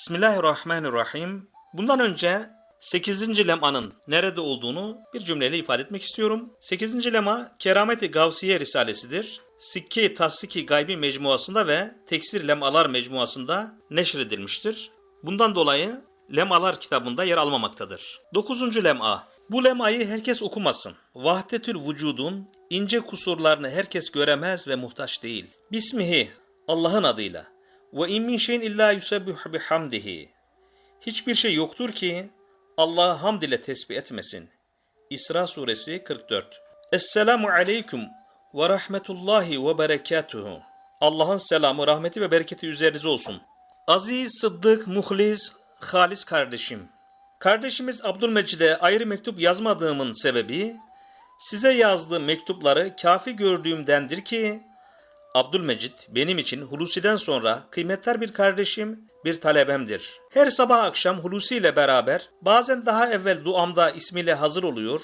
Bismillahirrahmanirrahim. Bundan önce 8. lemanın nerede olduğunu bir cümleyle ifade etmek istiyorum. 8. lema Kerameti Gavsiye Risalesidir. Sikke-i Tasdiki Gaybi Mecmuasında ve Teksir Lemalar Mecmuasında neşredilmiştir. Bundan dolayı Lemalar kitabında yer almamaktadır. 9. lema Bu lemayı herkes okumasın. Vahdetül vücudun ince kusurlarını herkes göremez ve muhtaç değil. Bismihi Allah'ın adıyla. Ve in min şeyin illa yusebbihu bihamdihi. Hiçbir şey yoktur ki Allah'ı hamd ile tesbih etmesin. İsra suresi 44. Esselamu aleyküm ve rahmetullahi ve berekatuhu. Allah'ın selamı, rahmeti ve bereketi üzerinize olsun. Aziz, sıddık, muhlis, halis kardeşim. Kardeşimiz Abdülmecid'e ayrı mektup yazmadığımın sebebi, size yazdığım mektupları kafi gördüğümdendir ki, Abdülmecid benim için Hulusi'den sonra kıymetli bir kardeşim, bir talebemdir. Her sabah akşam Hulusi ile beraber bazen daha evvel duamda ismiyle hazır oluyor,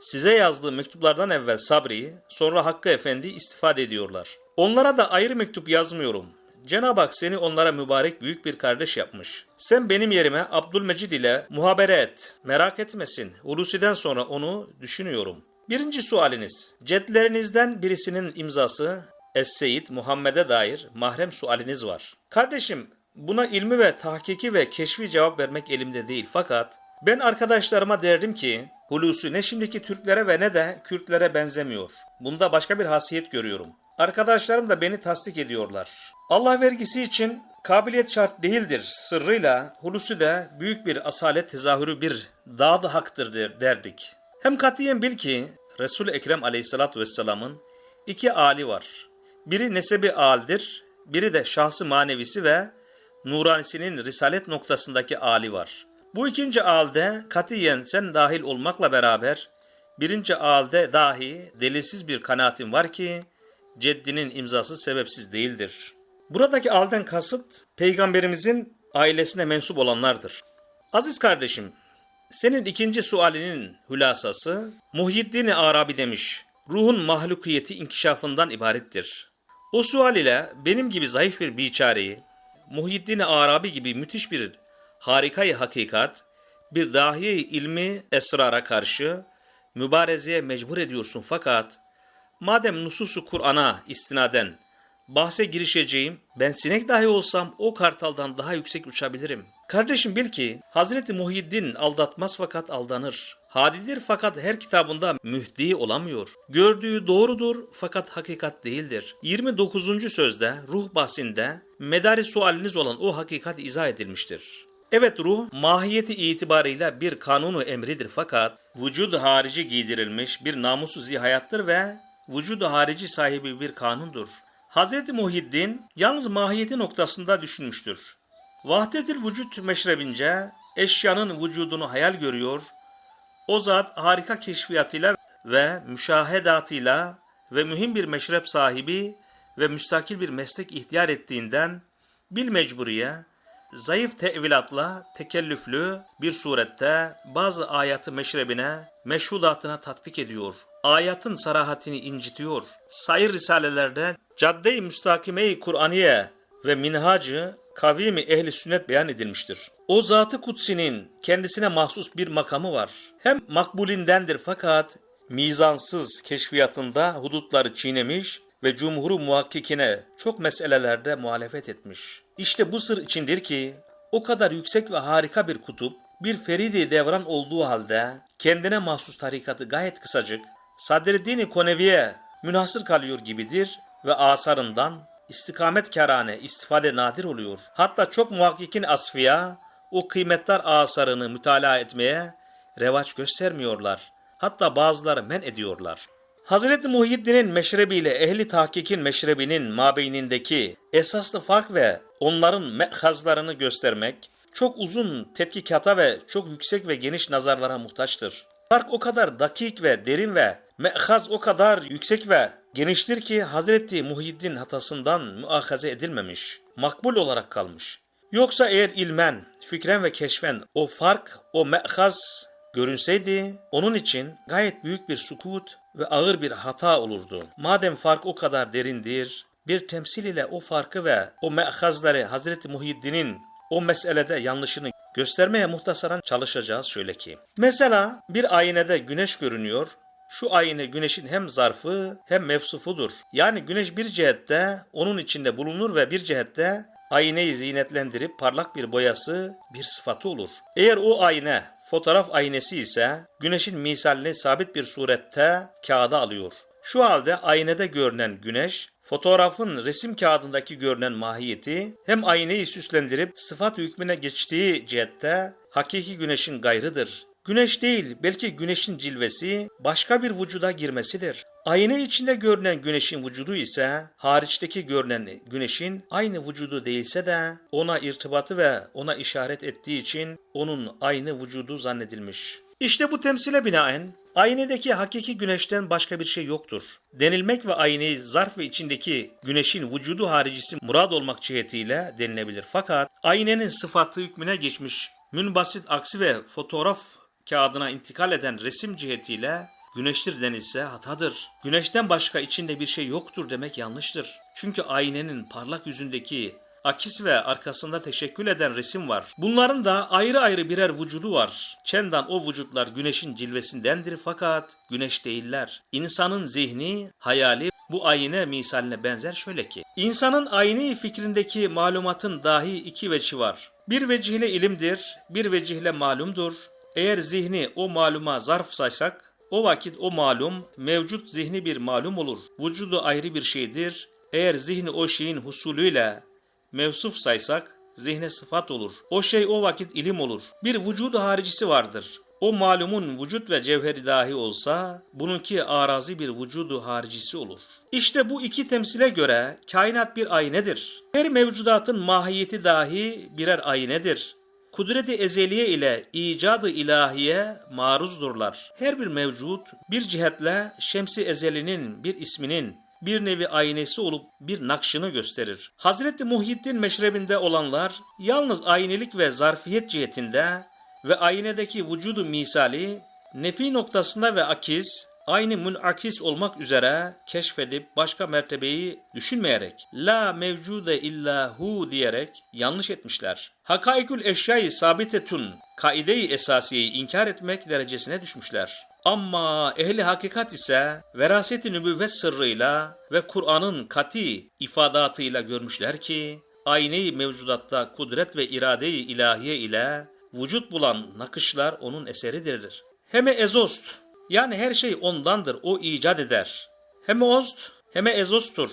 size yazdığım mektuplardan evvel Sabri, sonra Hakkı Efendi istifade ediyorlar. Onlara da ayrı mektup yazmıyorum. Cenab-ı Hak seni onlara mübarek büyük bir kardeş yapmış. Sen benim yerime Abdülmecid ile muhabere et. Merak etmesin. Hulusi'den sonra onu düşünüyorum. Birinci sualiniz. Ceddlerinizden birisinin imzası Es-Seyyid Muhammed'e dair mahrem sualiniz var. Kardeşim buna ilmi ve tahkiki ve keşfi cevap vermek elimde değil fakat ben arkadaşlarıma derdim ki Hulusi ne şimdiki Türklere ve ne de Kürtlere benzemiyor. Bunda başka bir hasiyet görüyorum. Arkadaşlarım da beni tasdik ediyorlar. Allah vergisi için kabiliyet şart değildir sırrıyla Hulusi de büyük bir asalet tezahürü bir dağ haktır der- derdik. Hem katiyen bil ki Resul Ekrem Aleyhisselatü Vesselam'ın iki ali var. Biri nesebi aldir, biri de şahsı manevisi ve Nuranisi'nin risalet noktasındaki ali var. Bu ikinci alde katiyen sen dahil olmakla beraber birinci alde dahi delilsiz bir kanaatim var ki ceddinin imzası sebepsiz değildir. Buradaki alden kasıt peygamberimizin ailesine mensup olanlardır. Aziz kardeşim, senin ikinci sualinin hülasası Muhyiddin Arabi demiş. Ruhun mahlukiyeti inkişafından ibarettir. O sual ile benim gibi zayıf bir biçareyi Muhyiddin Arabi gibi müthiş bir harikayı hakikat, bir dahi ilmi esrara karşı mübarezeye mecbur ediyorsun fakat madem nususu Kur'an'a istinaden bahse girişeceğim, ben sinek dahi olsam o kartaldan daha yüksek uçabilirim. Kardeşim bil ki Hazreti Muhyiddin aldatmaz fakat aldanır. Hadidir fakat her kitabında mühdi olamıyor. Gördüğü doğrudur fakat hakikat değildir. 29. sözde ruh bahsinde medari sualiniz olan o hakikat izah edilmiştir. Evet ruh mahiyeti itibarıyla bir kanunu emridir fakat vücud harici giydirilmiş bir namusu zihayattır ve vücud harici sahibi bir kanundur. Hazreti Muhyiddin yalnız mahiyeti noktasında düşünmüştür. Vahdetül vücut meşrebince eşyanın vücudunu hayal görüyor, o zat harika keşfiyatıyla ve müşahedatıyla ve mühim bir meşrep sahibi ve müstakil bir meslek ihtiyar ettiğinden bil mecburiye, zayıf tevilatla tekellüflü bir surette bazı ayatı meşrebine, meşhudatına tatbik ediyor. Ayatın sarahatini incitiyor. Sayır risalelerde cadde-i müstakime-i Kur'aniye ve minhacı kavimi ehli sünnet beyan edilmiştir. O zatı kutsinin kendisine mahsus bir makamı var. Hem makbulindendir fakat mizansız keşfiyatında hudutları çiğnemiş ve cumhuru muhakkikine çok meselelerde muhalefet etmiş. İşte bu sır içindir ki o kadar yüksek ve harika bir kutup, bir feridi devran olduğu halde kendine mahsus tarikatı gayet kısacık, Sadreddin-i Konevi'ye münhasır kalıyor gibidir ve asarından istikamet kerane istifade nadir oluyor. Hatta çok muhakkikin asfiya o kıymetler asarını mütalaa etmeye revaç göstermiyorlar. Hatta bazıları men ediyorlar. Hazreti Muhyiddin'in meşrebiyle ehli tahkikin meşrebinin mabeynindeki esaslı fark ve onların mehazlarını göstermek çok uzun tetkikata ve çok yüksek ve geniş nazarlara muhtaçtır. Fark o kadar dakik ve derin ve mehaz o kadar yüksek ve geniştir ki Hazreti Muhyiddin hatasından müahaze edilmemiş, makbul olarak kalmış. Yoksa eğer ilmen, fikren ve keşfen o fark, o mehaz görünseydi onun için gayet büyük bir sukut ve ağır bir hata olurdu. Madem fark o kadar derindir, bir temsil ile o farkı ve o mehazları Hazreti Muhyiddin'in o meselede yanlışını göstermeye muhtasaran çalışacağız şöyle ki. Mesela bir aynede güneş görünüyor. Şu ayna güneşin hem zarfı hem mevsufudur. Yani güneş bir cihette onun içinde bulunur ve bir cihette aynayı zinetlendirip parlak bir boyası, bir sıfatı olur. Eğer o ayna fotoğraf aynası ise güneşin misalini sabit bir surette kağıda alıyor. Şu halde aynada görünen güneş, fotoğrafın resim kağıdındaki görünen mahiyeti hem aynayı süslendirip sıfat hükmüne geçtiği cihette hakiki güneşin gayrıdır. Güneş değil, belki güneşin cilvesi başka bir vücuda girmesidir. Ayna içinde görünen güneşin vücudu ise hariçteki görünen güneşin aynı vücudu değilse de ona irtibatı ve ona işaret ettiği için onun aynı vücudu zannedilmiş. İşte bu temsile binaen aynadaki hakiki güneşten başka bir şey yoktur. Denilmek ve aynayı zarf ve içindeki güneşin vücudu haricisi murad olmak cihetiyle denilebilir. Fakat aynenin sıfatı hükmüne geçmiş münbasit aksi ve fotoğraf kağıdına intikal eden resim cihetiyle güneştir denilse hatadır. Güneşten başka içinde bir şey yoktur demek yanlıştır. Çünkü aynenin parlak yüzündeki akis ve arkasında teşekkül eden resim var. Bunların da ayrı ayrı birer vücudu var. Çendan o vücutlar güneşin cilvesindendir fakat güneş değiller. İnsanın zihni, hayali bu ayine misaline benzer şöyle ki. İnsanın ayni fikrindeki malumatın dahi iki veçi var. Bir vecihle ilimdir, bir vecihle malumdur. Eğer zihni o maluma zarf saysak, o vakit o malum mevcut zihni bir malum olur. Vücudu ayrı bir şeydir. Eğer zihni o şeyin husulüyle mevsuf saysak zihne sıfat olur. O şey o vakit ilim olur. Bir vücudu haricisi vardır. O malumun vücut ve cevheri dahi olsa bununki arazi bir vücudu haricisi olur. İşte bu iki temsile göre kainat bir aynedir. Her mevcudatın mahiyeti dahi birer aynedir. Kudreti ezeliye ile icadı ilahiye maruzdurlar. Her bir mevcut bir cihetle şemsi ezelinin bir isminin bir nevi aynesi olup bir nakşını gösterir. Hazreti Muhyiddin meşrebinde olanlar yalnız aynelik ve zarfiyet cihetinde ve aynedeki vücudu misali nefi noktasında ve akis aynı münakis olmak üzere keşfedip başka mertebeyi düşünmeyerek la mevcude illa hu diyerek yanlış etmişler. Hakaikül eşyayı sabitetun kaide-i esasiyeyi inkar etmek derecesine düşmüşler. Ama ehli hakikat ise veraseti nübüvvet sırrıyla ve Kur'an'ın kati ifadatıyla görmüşler ki ayneyi mevcudatta kudret ve irade-i ilahiye ile vücut bulan nakışlar onun eseridir. Heme ezost yani her şey ondandır o icat eder. Heme ost heme ezostur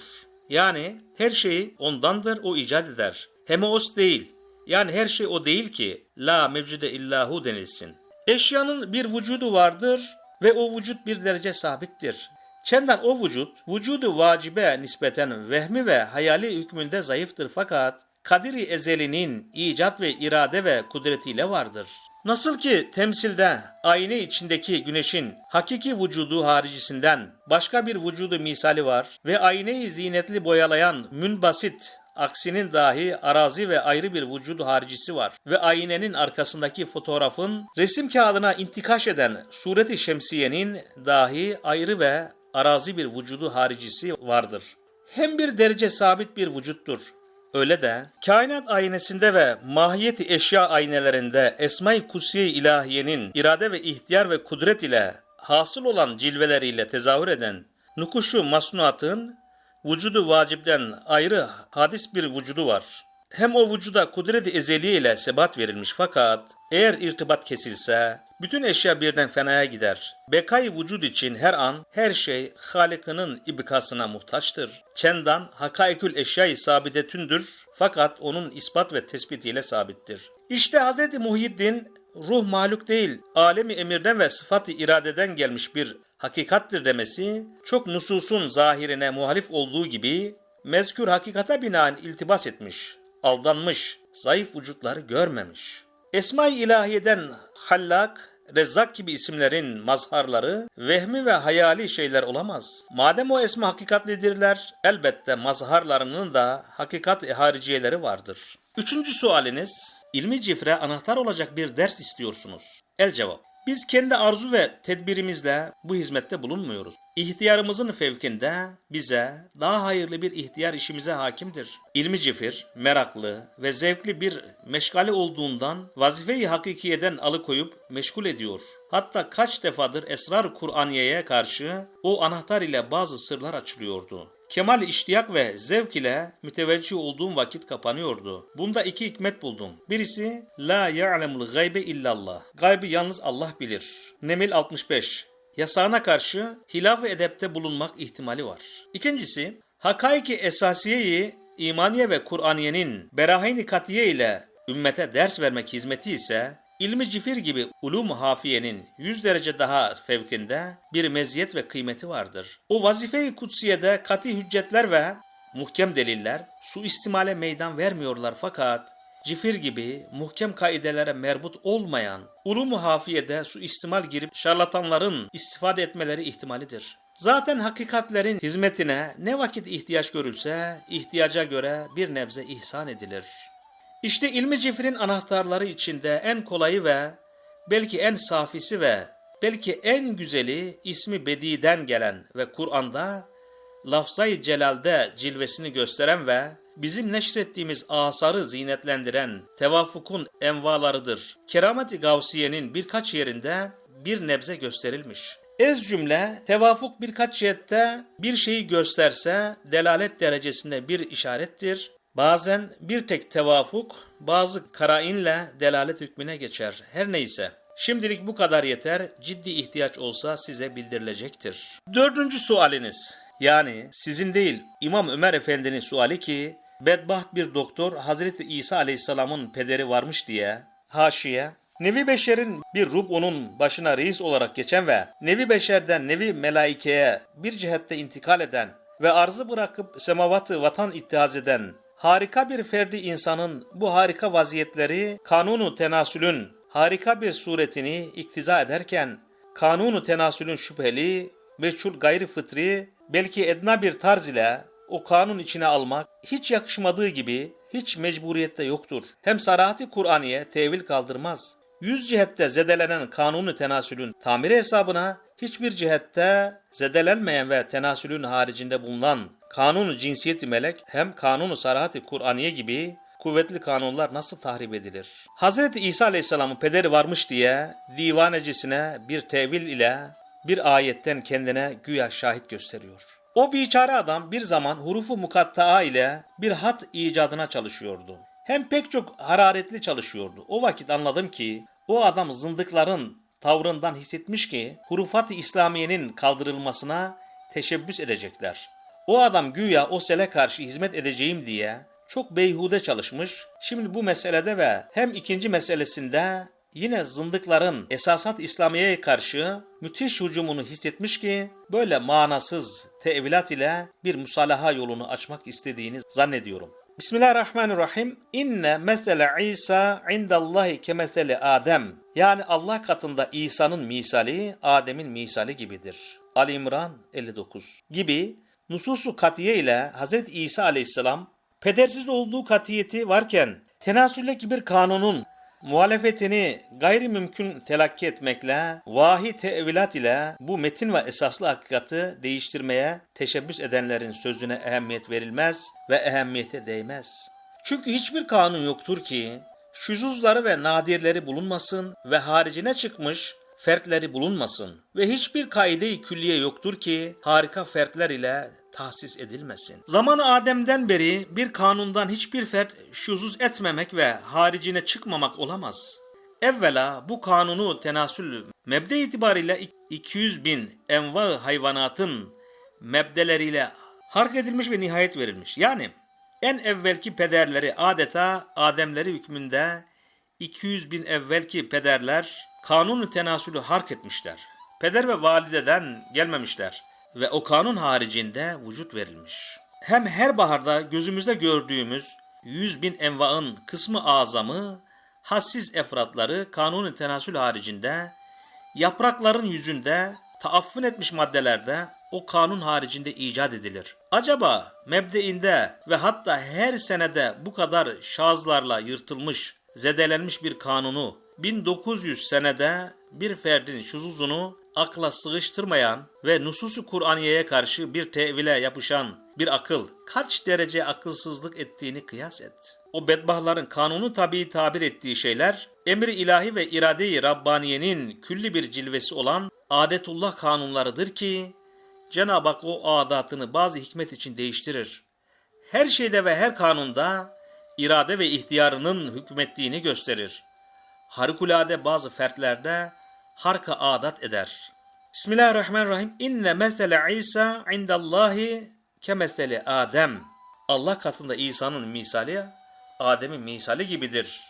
yani her şeyi ondandır o icat eder. Heme ost değil yani her şey o değil ki la mevcude illahu denilsin. Eşyanın bir vücudu vardır ve o vücut bir derece sabittir. Çendan o vücut, vücudu vacibe nispeten vehmi ve hayali hükmünde zayıftır fakat kadiri ezelinin icat ve irade ve kudretiyle vardır. Nasıl ki temsilde ayna içindeki güneşin hakiki vücudu haricisinden başka bir vücudu misali var ve aynayı zinetli boyalayan münbasit aksinin dahi arazi ve ayrı bir vücudu haricisi var ve aynenin arkasındaki fotoğrafın resim kağıdına intikaş eden sureti şemsiyenin dahi ayrı ve arazi bir vücudu haricisi vardır. Hem bir derece sabit bir vücuttur. Öyle de kainat aynesinde ve mahiyeti eşya aynelerinde Esma-i Kutsiye ilahiyenin irade ve ihtiyar ve kudret ile hasıl olan cilveleriyle tezahür eden nukuşu masnuatın vücudu vacipten ayrı hadis bir vücudu var. Hem o vücuda kudret-i ezeliye ile sebat verilmiş fakat eğer irtibat kesilse bütün eşya birden fenaya gider. Bekay vücud için her an her şey Halık'ının ibkasına muhtaçtır. Çendan hakaikül eşyayı sabidetündür fakat onun ispat ve tespitiyle sabittir. İşte Hz. Muhyiddin ruh mahluk değil, alemi emirden ve sıfat-ı iradeden gelmiş bir hakikattir demesi, çok nususun zahirine muhalif olduğu gibi mezkür hakikata binaen iltibas etmiş, aldanmış, zayıf vücutları görmemiş. Esma-i ilahiyeden Hallak, Rezzak gibi isimlerin mazharları vehmi ve hayali şeyler olamaz. Madem o esma hakikatlidirler, elbette mazharlarının da hakikat hariciyeleri vardır. Üçüncü sualiniz, ilmi cifre anahtar olacak bir ders istiyorsunuz. El cevap. Biz kendi arzu ve tedbirimizle bu hizmette bulunmuyoruz. İhtiyarımızın fevkinde bize daha hayırlı bir ihtiyar işimize hakimdir. İlmi cifir, meraklı ve zevkli bir meşgale olduğundan vazifeyi hakikiyeden alıkoyup meşgul ediyor. Hatta kaç defadır esrar Kur'aniye'ye karşı o anahtar ile bazı sırlar açılıyordu. Kemal iştiyak ve zevk ile müteveccih olduğum vakit kapanıyordu. Bunda iki hikmet buldum. Birisi La ya'lemul gaybe illallah. Gaybı yalnız Allah bilir. Nemil 65. Yasağına karşı hilaf-ı edepte bulunmak ihtimali var. İkincisi, hakaiki esasiyeyi imaniye ve Kur'aniyenin berahin katiye ile ümmete ders vermek hizmeti ise ilmi cifir gibi ulum hafiyenin 100 derece daha fevkinde bir meziyet ve kıymeti vardır. O vazife-i kutsiyede kati hüccetler ve muhkem deliller suistimale meydan vermiyorlar fakat cifir gibi muhkem kaidelere merbut olmayan ulum-u hafiyede suistimal girip şarlatanların istifade etmeleri ihtimalidir. Zaten hakikatlerin hizmetine ne vakit ihtiyaç görülse ihtiyaca göre bir nebze ihsan edilir. İşte ilmi cifrin anahtarları içinde en kolayı ve belki en safisi ve belki en güzeli ismi Bedi'den gelen ve Kur'an'da lafzayı celalde cilvesini gösteren ve bizim neşrettiğimiz asarı zinetlendiren tevafukun envalarıdır. Kerameti Gavsiye'nin birkaç yerinde bir nebze gösterilmiş. Ez cümle tevafuk birkaç cihette bir şeyi gösterse delalet derecesinde bir işarettir. Bazen bir tek tevafuk bazı karainle delalet hükmüne geçer. Her neyse. Şimdilik bu kadar yeter. Ciddi ihtiyaç olsa size bildirilecektir. Dördüncü sualiniz. Yani sizin değil İmam Ömer Efendi'nin suali ki bedbaht bir doktor Hazreti İsa Aleyhisselam'ın pederi varmış diye haşiye Nevi Beşer'in bir ruh onun başına reis olarak geçen ve Nevi Beşer'den Nevi Melaike'ye bir cihette intikal eden ve arzı bırakıp semavatı vatan ittihaz eden harika bir ferdi insanın bu harika vaziyetleri kanunu tenasülün harika bir suretini iktiza ederken kanunu tenasülün şüpheli, meçhul gayri fıtri, belki edna bir tarz ile o kanun içine almak hiç yakışmadığı gibi hiç mecburiyette yoktur. Hem sarahati Kur'aniye tevil kaldırmaz. Yüz cihette zedelenen kanunu tenasülün tamiri hesabına hiçbir cihette zedelenmeyen ve tenasülün haricinde bulunan kanunu cinsiyeti melek hem kanunu sarahati Kur'aniye gibi kuvvetli kanunlar nasıl tahrip edilir? Hazreti İsa Aleyhisselam'ın pederi varmış diye divanecisine bir tevil ile bir ayetten kendine güya şahit gösteriyor. O biçare adam bir zaman hurufu mukatta'a ile bir hat icadına çalışıyordu. Hem pek çok hararetli çalışıyordu. O vakit anladım ki o adam zındıkların tavrından hissetmiş ki hurufat-ı İslamiye'nin kaldırılmasına teşebbüs edecekler. O adam güya o sele karşı hizmet edeceğim diye çok beyhude çalışmış. Şimdi bu meselede ve hem ikinci meselesinde yine zındıkların esasat İslamiye'ye karşı müthiş hücumunu hissetmiş ki böyle manasız tevilat ile bir musalaha yolunu açmak istediğini zannediyorum. Bismillahirrahmanirrahim. İnne mesele İsa indallahi kemesele Adem. Yani Allah katında İsa'nın misali Adem'in misali gibidir. Ali İmran 59 gibi nususu katiye ile Hz. İsa aleyhisselam pedersiz olduğu katiyeti varken tenasülleki bir kanunun muhalefetini gayri mümkün telakki etmekle, vahi tevilat ile bu metin ve esaslı hakikati değiştirmeye teşebbüs edenlerin sözüne ehemmiyet verilmez ve ehemmiyete değmez. Çünkü hiçbir kanun yoktur ki şuzuzları ve nadirleri bulunmasın ve haricine çıkmış fertleri bulunmasın ve hiçbir kaide-i külliye yoktur ki harika fertler ile tahsis edilmesin. Zaman Adem'den beri bir kanundan hiçbir fert şuzuz etmemek ve haricine çıkmamak olamaz. Evvela bu kanunu tenasül mebde itibariyle 200 bin enva hayvanatın mebdeleriyle hark edilmiş ve nihayet verilmiş. Yani en evvelki pederleri adeta Ademleri hükmünde 200 bin evvelki pederler kanunu tenasülü hark etmişler. Peder ve valideden gelmemişler ve o kanun haricinde vücut verilmiş. Hem her baharda gözümüzde gördüğümüz yüz bin envaın kısmı azamı, hassiz efratları kanun tenasül haricinde, yaprakların yüzünde taaffün etmiş maddelerde o kanun haricinde icat edilir. Acaba mebdeinde ve hatta her senede bu kadar şazlarla yırtılmış, zedelenmiş bir kanunu 1900 senede bir ferdin şuzuzunu akla sığıştırmayan ve nususu Kur'aniye'ye karşı bir tevile yapışan bir akıl kaç derece akılsızlık ettiğini kıyas et. O bedbahtların kanunu tabii tabir ettiği şeyler, emri ilahi ve irade-i Rabbaniye'nin külli bir cilvesi olan adetullah kanunlarıdır ki, Cenab-ı Hak o adatını bazı hikmet için değiştirir. Her şeyde ve her kanunda irade ve ihtiyarının hükmettiğini gösterir. Harikulade bazı fertlerde harka adat eder. Bismillahirrahmanirrahim. İnne mesele İsa indallahi kemesele Adem. Allah katında İsa'nın misali Adem'in misali gibidir.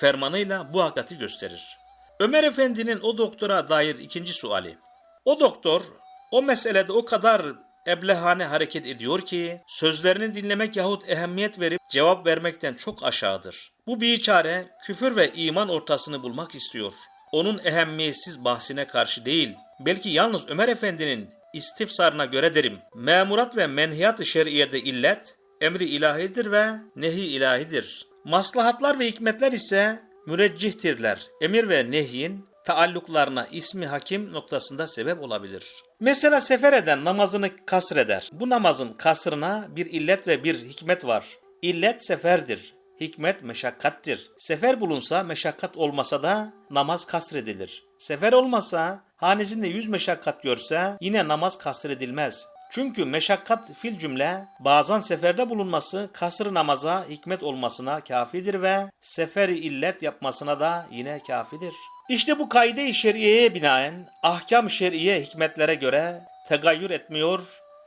Fermanıyla bu hakikati gösterir. Ömer Efendi'nin o doktora dair ikinci suali. O doktor o meselede o kadar eblehane hareket ediyor ki sözlerini dinlemek yahut ehemmiyet verip cevap vermekten çok aşağıdır. Bu biçare küfür ve iman ortasını bulmak istiyor. Onun ehemmiyetsiz bahsine karşı değil, belki yalnız Ömer Efendi'nin istifsarına göre derim. Memurat ve menhiyat-ı şer'iyede illet, emri ilahidir ve nehi ilahidir. Maslahatlar ve hikmetler ise müreccihtirler. Emir ve nehyin taalluklarına ismi hakim noktasında sebep olabilir. Mesela sefer eden namazını kasreder. Bu namazın kasrına bir illet ve bir hikmet var. İllet seferdir. Hikmet meşakkattir. Sefer bulunsa meşakkat olmasa da namaz kasredilir. Sefer olmasa hanesinde yüz meşakkat görse yine namaz kasredilmez. Çünkü meşakkat fil cümle bazen seferde bulunması kasr namaza hikmet olmasına kafidir ve seferi illet yapmasına da yine kafidir. İşte bu kaide-i şer'iyeye binaen ahkam şer'iye hikmetlere göre tegayyür etmiyor,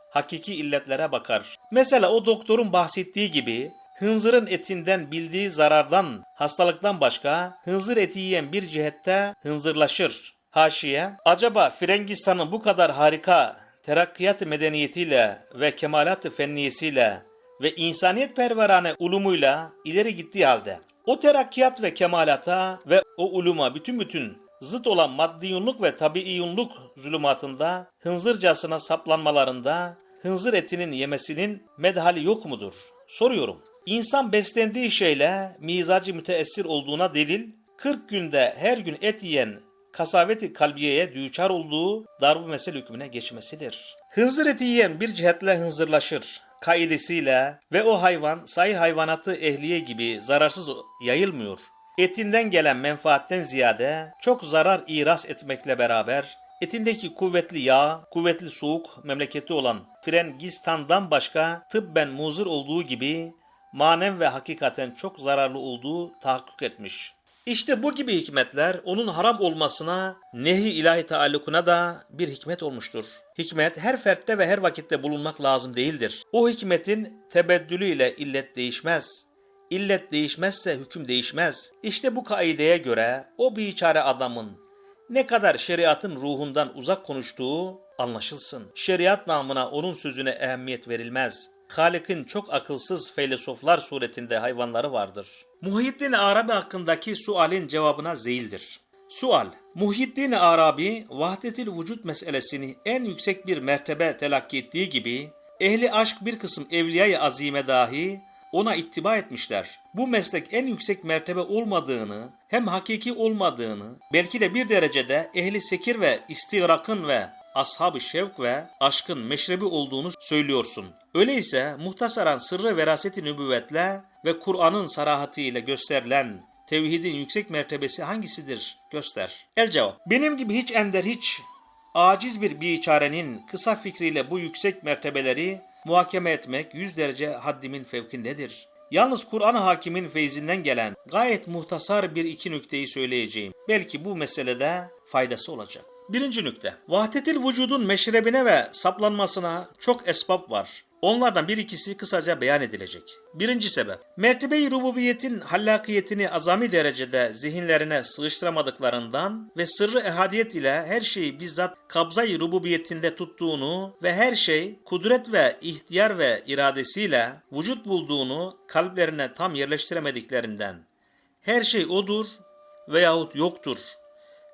hakiki illetlere bakar. Mesela o doktorun bahsettiği gibi hınzırın etinden bildiği zarardan, hastalıktan başka hınzır eti yiyen bir cihette hınzırlaşır. Haşiye, acaba Frengistan'ın bu kadar harika terakkiyat medeniyetiyle ve kemalat fenniyesiyle ve insaniyet perverane ulumuyla ileri gittiği halde o terakkiyat ve kemalata ve o uluma bütün bütün zıt olan maddiyunluk ve tabiiyunluk zulümatında hınzırcasına saplanmalarında hınzır etinin yemesinin medhali yok mudur? Soruyorum. İnsan beslendiği şeyle mizacı müteessir olduğuna delil 40 günde her gün et yiyen kasaveti kalbiyeye düçar olduğu darbu mesel hükmüne geçmesidir. Hınzır eti yiyen bir cihetle hınzırlaşır kaidesiyle ve o hayvan sayı hayvanatı ehliye gibi zararsız yayılmıyor. Etinden gelen menfaatten ziyade çok zarar iras etmekle beraber etindeki kuvvetli yağ, kuvvetli soğuk memleketi olan Frengistan'dan başka tıbben muzır olduğu gibi manen ve hakikaten çok zararlı olduğu tahakkuk etmiş. İşte bu gibi hikmetler onun haram olmasına, nehi ilahi taallukuna da bir hikmet olmuştur. Hikmet her fertte ve her vakitte bulunmak lazım değildir. O hikmetin tebeddülüyle illet değişmez. İllet değişmezse hüküm değişmez. İşte bu kaideye göre o biçare adamın ne kadar şeriatın ruhundan uzak konuştuğu anlaşılsın. Şeriat namına onun sözüne ehemmiyet verilmez. Halik'in çok akılsız filozoflar suretinde hayvanları vardır. Muhyiddin Arabi hakkındaki sualin cevabına zeyildir. Sual Muhyiddin Arabi vahdetil vücut meselesini en yüksek bir mertebe telakki ettiği gibi ehli aşk bir kısım evliya-i azime dahi ona ittiba etmişler. Bu meslek en yüksek mertebe olmadığını, hem hakiki olmadığını, belki de bir derecede ehli sekir ve istirakın ve ashab-ı şevk ve aşkın meşrebi olduğunu söylüyorsun. Öyleyse muhtasaran sırrı veraseti nübüvvetle ve Kur'an'ın sarahati ile gösterilen tevhidin yüksek mertebesi hangisidir? Göster. El cevap. Benim gibi hiç ender hiç aciz bir biçarenin kısa fikriyle bu yüksek mertebeleri muhakeme etmek yüz derece haddimin fevkindedir. Yalnız Kur'an-ı Hakim'in feyzinden gelen gayet muhtasar bir iki nükteyi söyleyeceğim. Belki bu meselede faydası olacak. Birinci nükte. Vahdetil vücudun meşrebine ve saplanmasına çok esbab var. Onlardan bir ikisi kısaca beyan edilecek. Birinci sebep. Mertebe-i rububiyetin hallakiyetini azami derecede zihinlerine sığıştıramadıklarından ve sırrı ehadiyet ile her şeyi bizzat kabzayı rububiyetinde tuttuğunu ve her şey kudret ve ihtiyar ve iradesiyle vücut bulduğunu kalplerine tam yerleştiremediklerinden. Her şey odur veyahut yoktur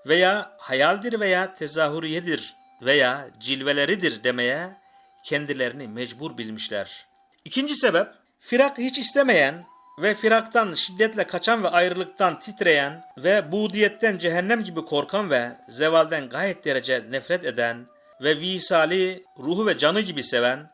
veya hayaldir veya tezahüriyedir veya cilveleridir demeye kendilerini mecbur bilmişler. İkinci sebep, firak hiç istemeyen, ve firaktan şiddetle kaçan ve ayrılıktan titreyen ve budiyetten cehennem gibi korkan ve zevalden gayet derece nefret eden ve visali ruhu ve canı gibi seven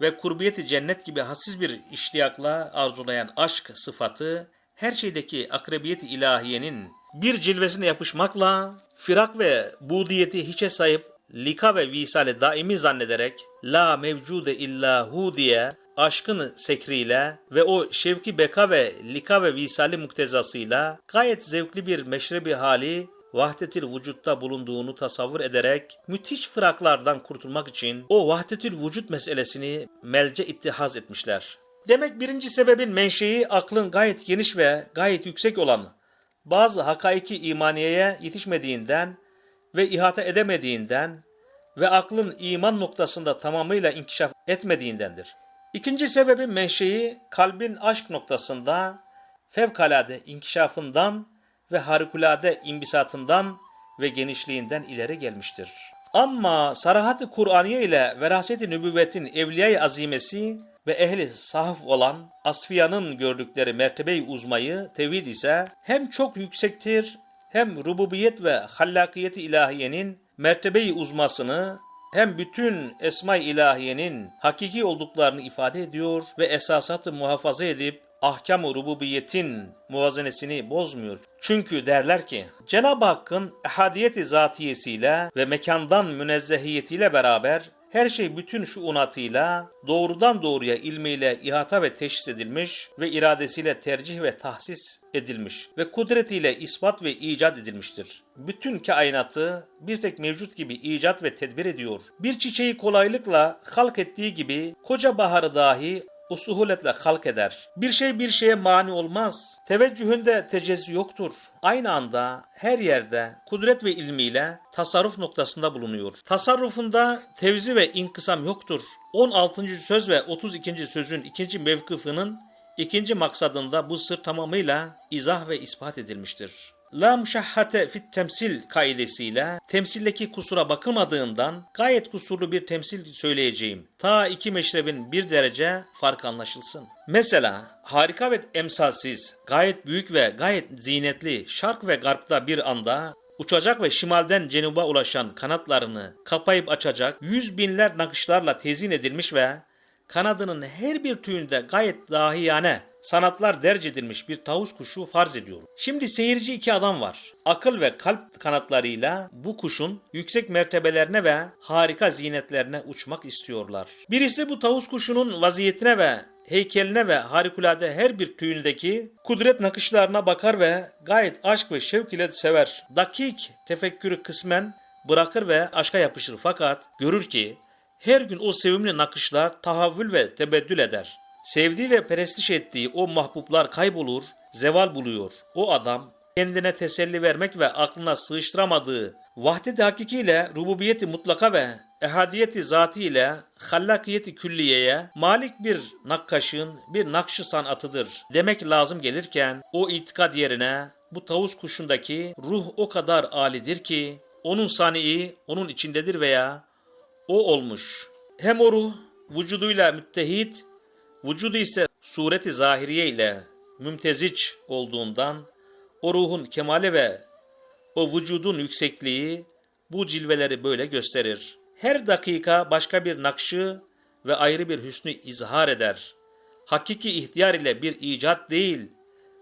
ve kurbiyeti cennet gibi hassiz bir iştiyakla arzulayan aşk sıfatı her şeydeki akrebiyeti ilahiyenin bir cilvesine yapışmakla firak ve budiyeti hiçe sayıp lika ve visale daimi zannederek la mevcude illa hu diye aşkın sekriyle ve o şevki beka ve lika ve visali muktezasıyla gayet zevkli bir meşrebi hali vahdetil vücutta bulunduğunu tasavvur ederek müthiş fıraklardan kurtulmak için o vahdetül vücut meselesini melce ittihaz etmişler. Demek birinci sebebin menşei aklın gayet geniş ve gayet yüksek olan bazı hakaiki imaniyeye yetişmediğinden ve ihata edemediğinden ve aklın iman noktasında tamamıyla inkişaf etmediğindendir. İkinci sebebin menşei kalbin aşk noktasında fevkalade inkişafından ve harikulade imbisatından ve genişliğinden ileri gelmiştir. Ama sarahat-ı Kur'aniye ile veraset-i nübüvvetin evliya-i azimesi ve ehli sahf olan asfiyanın gördükleri mertebe-i uzmayı tevhid ise hem çok yüksektir hem rububiyet ve hallakiyeti ilahiyenin mertebe-i uzmasını hem bütün esma-i ilahiyenin hakiki olduklarını ifade ediyor ve esasatı muhafaza edip ahkam-ı rububiyetin muvazenesini bozmuyor. Çünkü derler ki Cenab-ı Hakk'ın ehadiyeti zatiyesiyle ve mekandan münezzehiyetiyle beraber her şey bütün şu unatıyla doğrudan doğruya ilmiyle ihata ve teşhis edilmiş ve iradesiyle tercih ve tahsis edilmiş ve kudretiyle ispat ve icat edilmiştir. Bütün kainatı bir tek mevcut gibi icat ve tedbir ediyor. Bir çiçeği kolaylıkla halk ettiği gibi koca baharı dahi o suhuletle halk eder. Bir şey bir şeye mani olmaz. Teveccühünde tecezzi yoktur. Aynı anda her yerde kudret ve ilmiyle tasarruf noktasında bulunuyor. Tasarrufunda tevzi ve inkısam yoktur. 16. söz ve 32. sözün ikinci mevkıfının ikinci maksadında bu sır tamamıyla izah ve ispat edilmiştir. La muşahhate fit temsil kaidesiyle temsildeki kusura bakılmadığından gayet kusurlu bir temsil söyleyeceğim. Ta iki meşrebin bir derece fark anlaşılsın. Mesela harika ve emsalsiz, gayet büyük ve gayet zinetli şark ve garpta bir anda uçacak ve şimalden cenuba ulaşan kanatlarını kapayıp açacak yüz binler nakışlarla tezin edilmiş ve kanadının her bir tüyünde gayet dahiyane sanatlar derc edilmiş bir tavus kuşu farz ediyorum. Şimdi seyirci iki adam var. Akıl ve kalp kanatlarıyla bu kuşun yüksek mertebelerine ve harika zinetlerine uçmak istiyorlar. Birisi bu tavus kuşunun vaziyetine ve heykeline ve harikulade her bir tüyündeki kudret nakışlarına bakar ve gayet aşk ve şevk ile sever. Dakik tefekkürü kısmen bırakır ve aşka yapışır fakat görür ki her gün o sevimli nakışlar tahavvül ve tebeddül eder. Sevdiği ve perestiş ettiği o mahbublar kaybolur, zeval buluyor. O adam kendine teselli vermek ve aklına sığıştıramadığı vahdet-i hakikiyle rububiyeti mutlaka ve ehadiyeti zati ile hallakiyeti külliyeye malik bir nakkaşın bir nakşı sanatıdır demek lazım gelirken o itikad yerine bu tavus kuşundaki ruh o kadar alidir ki onun sani'i onun içindedir veya o olmuş. Hem o ruh vücuduyla müttehit, vücudu ise sureti zahiriye ile mümteziç olduğundan o ruhun kemali ve o vücudun yüksekliği bu cilveleri böyle gösterir. Her dakika başka bir nakşı ve ayrı bir hüsnü izhar eder. Hakiki ihtiyar ile bir icat değil,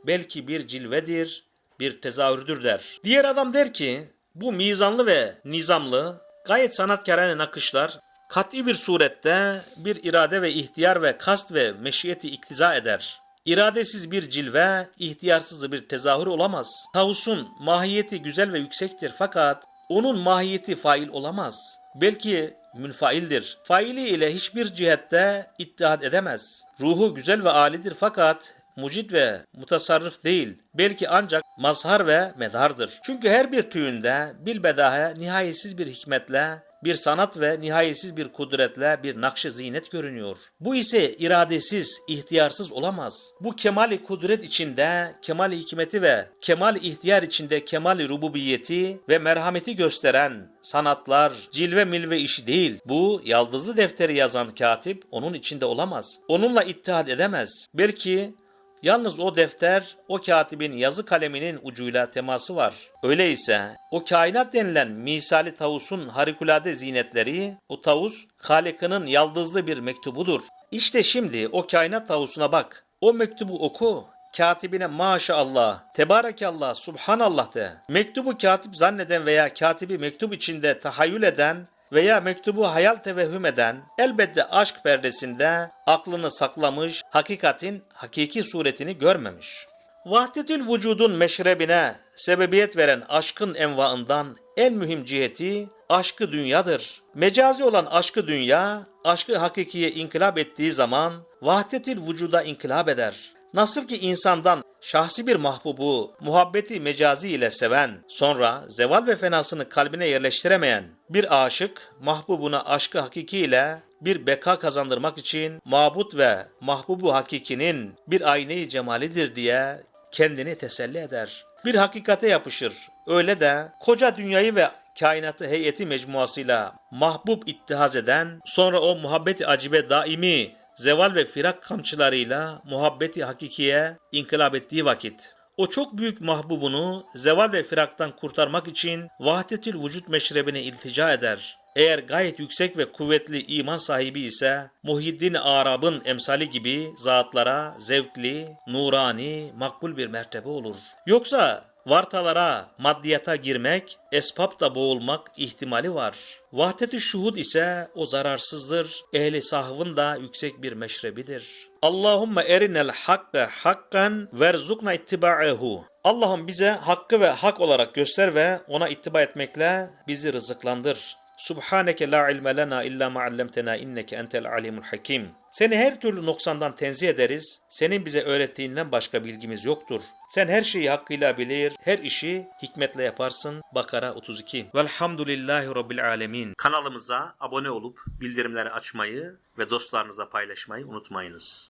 belki bir cilvedir, bir tezahürdür der. Diğer adam der ki, bu mizanlı ve nizamlı, gayet sanatkarane nakışlar, kat'i bir surette bir irade ve ihtiyar ve kast ve meşiyeti iktiza eder. İradesiz bir cilve, ihtiyarsız bir tezahür olamaz. Tavusun mahiyeti güzel ve yüksektir fakat onun mahiyeti fail olamaz. Belki münfaildir. Faili ile hiçbir cihette ittihat edemez. Ruhu güzel ve alidir fakat mucid ve mutasarrıf değil. Belki ancak mazhar ve medardır. Çünkü her bir tüyünde bilbedahe nihayetsiz bir hikmetle bir sanat ve nihayetsiz bir kudretle bir nakş-ı zinet görünüyor. Bu ise iradesiz, ihtiyarsız olamaz. Bu kemali kudret içinde, kemali hikmeti ve kemali ihtiyar içinde kemali rububiyeti ve merhameti gösteren sanatlar, cilve milve işi değil. Bu yaldızlı defteri yazan katip onun içinde olamaz. Onunla ittihad edemez. Belki Yalnız o defter o katibin yazı kaleminin ucuyla teması var. Öyleyse o kainat denilen misali tavusun harikulade zinetleri o tavus Halık'ının yaldızlı bir mektubudur. İşte şimdi o kainat tavusuna bak. O mektubu oku. Katibine maşallah, tebarekallah, subhanallah de. Mektubu katip zanneden veya katibi mektup içinde tahayyül eden veya mektubu hayal tevehhüm eden elbette aşk perdesinde aklını saklamış, hakikatin hakiki suretini görmemiş. Vahdetül vücudun meşrebine sebebiyet veren aşkın envaından en mühim ciheti aşkı dünyadır. Mecazi olan aşkı dünya, aşkı hakikiye inkılap ettiği zaman vahdetül vücuda inkılap eder. Nasıl ki insandan şahsi bir mahbubu muhabbeti mecazi ile seven, sonra zeval ve fenasını kalbine yerleştiremeyen bir aşık, mahbubuna aşkı hakiki ile bir beka kazandırmak için mabut ve mahbubu hakikinin bir ayneyi cemalidir diye kendini teselli eder. Bir hakikate yapışır. Öyle de koca dünyayı ve kainatı heyeti mecmuasıyla mahbub ittihaz eden, sonra o muhabbeti acibe daimi zeval ve firak kamçılarıyla muhabbeti hakikiye inkılap ettiği vakit o çok büyük mahbubunu zeval ve firaktan kurtarmak için vahdetül vücut meşrebine iltica eder. Eğer gayet yüksek ve kuvvetli iman sahibi ise Muhyiddin Arab'ın emsali gibi zatlara zevkli, nurani, makbul bir mertebe olur. Yoksa vartalara, maddiyata girmek, esbapta boğulmak ihtimali var. Vahdet-i şuhud ise o zararsızdır, ehli sahvın da yüksek bir meşrebidir. Allahümme erinel hakkı hakkan verzukna ittiba'ehu. Allah'ım bize hakkı ve hak olarak göster ve ona ittiba etmekle bizi rızıklandır. Subhaneke la ilme lena illa ma allamtena inneke entel alimul hakim. Seni her türlü noksandan tenzih ederiz. Senin bize öğrettiğinden başka bilgimiz yoktur. Sen her şeyi hakkıyla bilir, her işi hikmetle yaparsın. Bakara 32. Velhamdülillahi Rabbil alemin. Kanalımıza abone olup bildirimleri açmayı ve dostlarınızla paylaşmayı unutmayınız.